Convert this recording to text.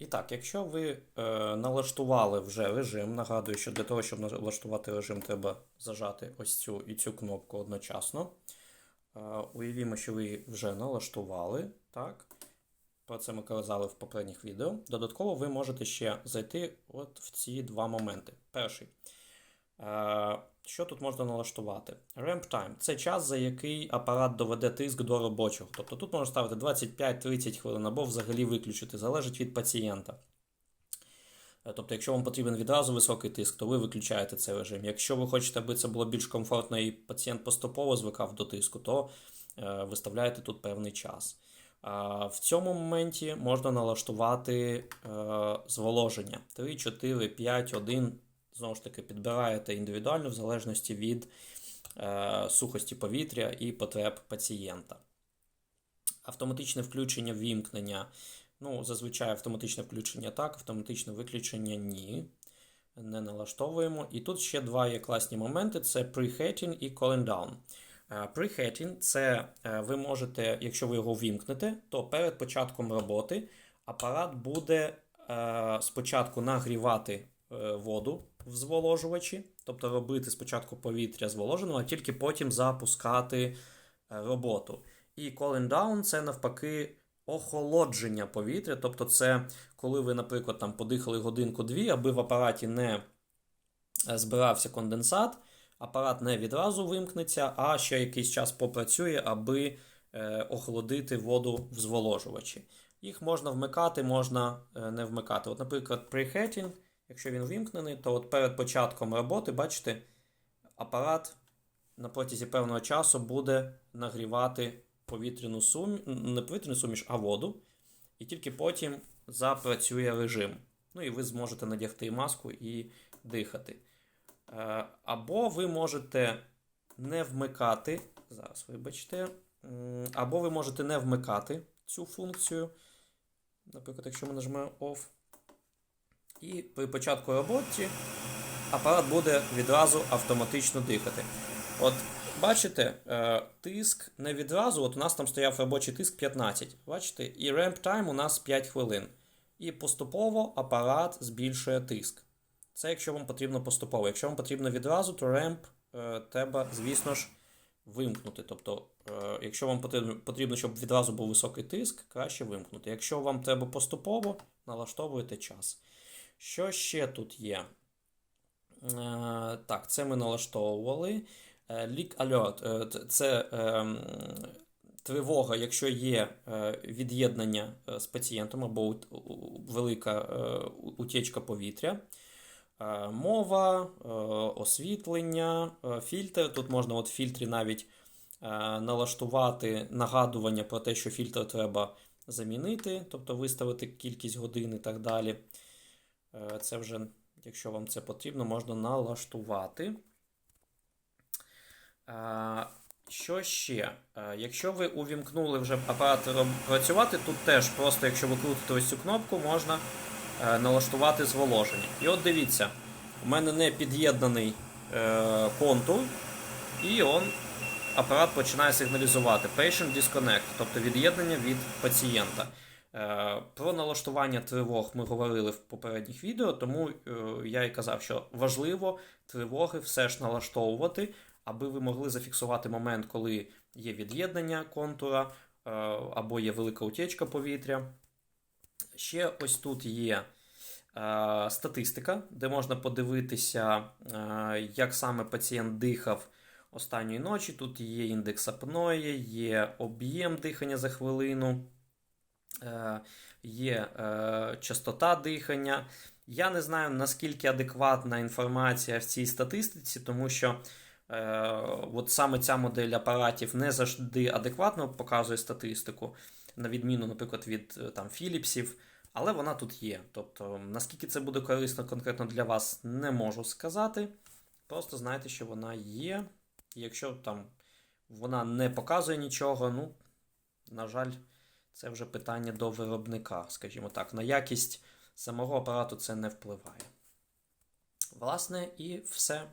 І так, якщо ви е, налаштували вже режим, нагадую, що для того, щоб налаштувати режим, треба зажати ось цю і цю кнопку одночасно. Е, уявімо, що ви вже налаштували. Так. Про це ми казали в попередніх відео. Додатково ви можете ще зайти от в ці два моменти. Перший. Е, що тут можна налаштувати? Ramp time це час, за який апарат доведе тиск до робочого. Тобто тут можна ставити 25-30 хвилин або взагалі виключити, залежить від пацієнта. Е, Тобто, якщо вам потрібен відразу високий тиск, то ви виключаєте цей режим. Якщо ви хочете, аби це було більш комфортно і пацієнт поступово звикав до тиску, то е, виставляєте тут певний час. В цьому моменті можна налаштувати зволоження 3, 4, 5, 1. Знову ж таки, підбираєте індивідуально в залежності від е, сухості повітря і потреб пацієнта. Автоматичне включення вімкнення. Ну, зазвичай автоматичне включення так, автоматичне виключення ні. Не налаштовуємо. І тут ще два є класні моменти: це preheating і cooling down. Е, Preheating – це е, ви можете, якщо ви його вімкнете, то перед початком роботи апарат буде е, спочатку нагрівати воду зволожувачі, тобто робити спочатку повітря зволоженого, а тільки потім запускати е, роботу. І cooling down – це навпаки охолодження повітря, тобто це коли ви, наприклад, там подихали годинку-дві, аби в апараті не е, збирався конденсат, апарат не відразу вимкнеться, а ще якийсь час попрацює, аби е, охолодити воду в зволожувачі. Їх можна вмикати, можна не вмикати. От, наприклад, preheating, якщо він вимкнений, то от перед початком роботи, бачите, апарат на протязі певного часу буде нагрівати повітряну суміш, не повітряну суміш, а воду. І тільки потім запрацює режим. Ну і ви зможете надягти маску і дихати. Е, Або ви можете не вмикати. Зараз, вибачте. Або ви можете не вмикати цю функцію. Наприклад, якщо ми нажмемо OFF. І при початку роботи апарат буде відразу автоматично дихати. От бачите, е, тиск не відразу. От у нас там стояв робочий тиск 15. Бачите? І ramp time у нас 5 хвилин. І поступово апарат збільшує тиск. Це якщо вам потрібно поступово. Якщо вам потрібно відразу, то ремп е, треба, звісно ж, вимкнути. Тобто, е, якщо вам потрібно, потрібно, щоб відразу був високий тиск, краще вимкнути. Якщо вам треба поступово, налаштовуєте час. Що ще тут є? Е, так, це ми налаштовували. Е, Leak Alert е, це е, тривога, якщо є е, від'єднання е, з пацієнтом або велика е, утічка повітря. Е, Мова, е, освітлення, е, фільтр. Тут можна от в фільтрі навіть е, налаштувати нагадування про те, що фільтр треба замінити, тобто виставити кількість годин і так далі. Е, Це вже, якщо вам це потрібно, можна налаштувати. Е, Що ще? Е, Якщо ви увімкнули вже апарат працювати, тут теж просто, якщо ви крутите ось цю кнопку, можна налаштувати зволоження. І от дивіться, у мене не під'єднаний контур, і он, апарат починає сигналізувати Patient Disconnect, тобто від'єднання від пацієнта. Е, Про налаштування тривог ми говорили в попередніх відео, тому е, я і казав, що важливо тривоги все ж налаштовувати, аби ви могли зафіксувати момент, коли є від'єднання контура е, або є велика утічка повітря. Ще ось тут є статистика, де можна подивитися, як саме пацієнт дихав останньої ночі. Тут є індекс апної, є об'єм дихання за хвилину, є е, частота дихання. Я не знаю, наскільки адекватна інформація в цій статистиці, тому що е, от саме ця модель апаратів не завжди адекватно показує статистику, на відміну, наприклад, від е, там, Філіпсів, але вона тут є. Тобто, наскільки це буде корисно конкретно для вас, не можу сказати. Просто знайте, що вона є. Якщо там вона не показує нічого, ну, на жаль, це вже питання до виробника, скажімо так. На якість самого апарату це не впливає. Власне, і все.